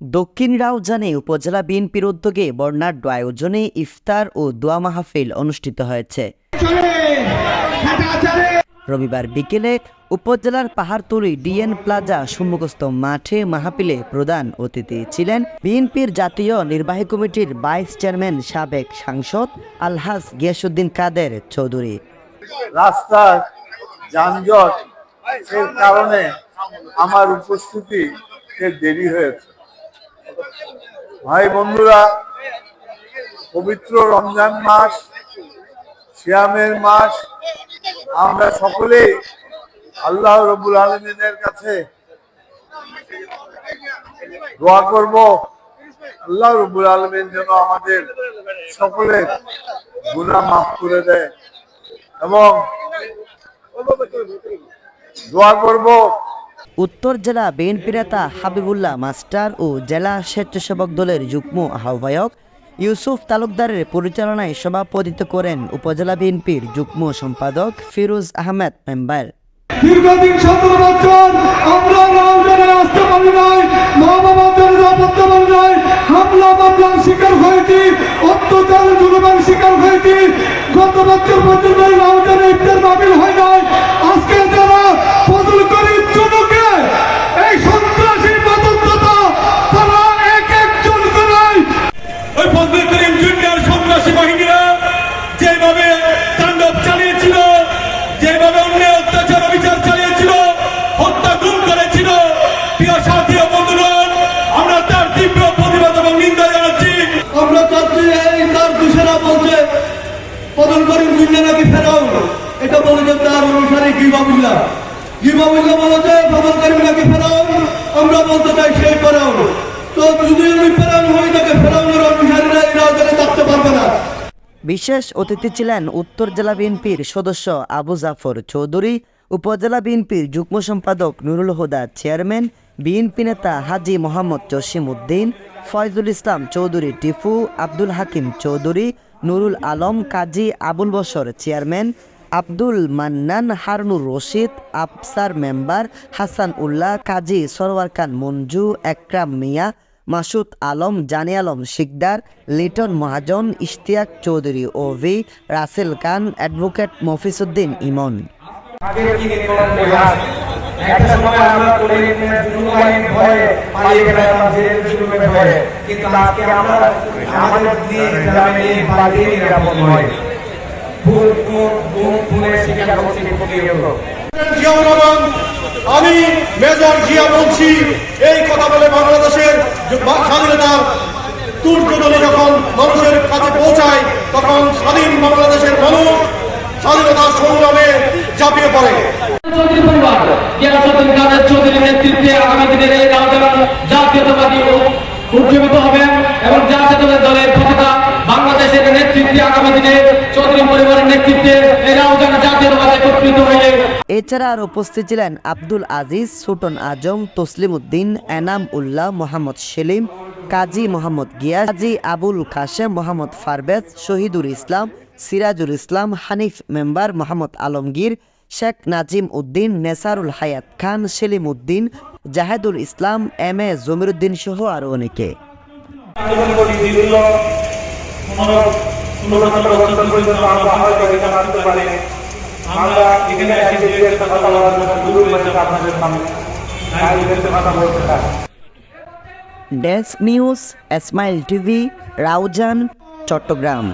দক্ষিণ রাউজানে উপজেলা বিএনপির উদ্যোগে বর্ণাঢ্য আয়োজনে ইফতার ও দোয়া মাহফিল অনুষ্ঠিত হয়েছে। রবিবার বিকেলে উপজেলার পাহাড়তলি ডিএন প্লাজা সম্মুখস্থ মাঠে মাহফিলে প্রধান অতিথি ছিলেন বিএনপির জাতীয় নির্বাহী কমিটির ভাইস চেয়ারম্যান সাবেক সাংসদ আলহাজ গিয়াসুদ্দিন কাদের চৌধুরী। রাস্তার যানজট এর কারণে আমার উপস্থিতি দেরি হয়েছে। ভাই বন্ধুরা, পবিত্র রমজান মাস শিয়ামের মাস, আমরা সকলেই আল্লাহ রবুল আলমিনের কাছে দোয়া করব। আল্লাহ রবুল আলমিন যেন আমাদের সকলের গুনাহ মাফ করে দেয় এবং দোয়া করব উত্তর জেলা বিএনপি নেতা হাবিবুল্লাহ মাস্টার ও জেলা স্বেচ্ছাসেবক দলের যুগ্ম আহ্বায়ক ইউসুফ তালুকদারের পরিচালনায় সভাপতিত্ব করেন উপজেলা বিএনপির যুগ্ম সম্পাদক ফিরোজ আহমেদ মেম্বার। প্রিয় সাথী ও বন্ধুগণ আমরা তার তীব্র প্রতিবাদ এবং নিন্দা জানাচ্ছি। আমরা চাচ্ছি এই তার দোষেরা বলছে পদল করিম দুনিয়া নাকি ফেরাও এটা বলেছে তার অনুসারী গিবাবুল্লাহ গিবাবুল্লাহ বলেছে পদল করিম নাকি ফেরাও আমরা বলতে চাই সেই ফেরাও তো যদি উনি ফেরাউন হয়ে থাকে ফেরাউনের অনুসারীরা এই রাজধানী থাকতে পারবে না। বিশেষ অতিথি ছিলেন উত্তর জেলা বিএনপির সদস্য আবু জাফর চৌধুরী উপজেলা বিএনপির যুগ্ম সম্পাদক নুরুল হুদা চেয়ারম্যান বিএনপি নেতা হাজি মোহাম্মদ জসিম উদ্দিন, ফয়জুল ইসলাম চৌধুরী টিফু আব্দুল হাকিম চৌধুরী, নুরুল আলম কাজী আবুল বসর চেয়ারম্যান, আব্দুল মান্নান হারনুর রশিদ, আফসার মেম্বার হাসান উল্লাহ, কাজী সরওয়ার খান মঞ্জু, একরাম মিয়া, মাসুদ আলম, জানি আলম শিকদার, লিটন মহাজন, ইশতিয়াক চৌধুরী ও ভি রাসেল খান, অ্যাডভোকেট মফিসুদ্দিন ইমন। আমি মেজর জিয়া বলছি, এই কথা বলে বাংলাদেশের স্বাধীনতার তুর্যদলে যখন মানুষের কাছে পৌঁছায়, তখন স্বাধীন বাংলাদেশের মানুষ স্বাধীনতা সংগ্রামে ঝাঁপিয়ে পড়ে। এছাড়া আর উপস্থিত ছিলেন Abdul Aziz, Suton Azam, Taslim Uddin, Enam Ullah, Mohammad Selim, Kazi Mohammad Giyas, Kazi Abul Kashem, Mohammad Farbez, Shahidul Islam, Sirajul Islam, Hanif member, Mohammad Alamgir Sheikh Nazim Uddin, Nesarul Hayat Khan, Selim Uddin, Zahedul Islam, M A Jamiruddin সহ আরও অনেকে। Desk news, Esmail TV, Raozan, Chattogram.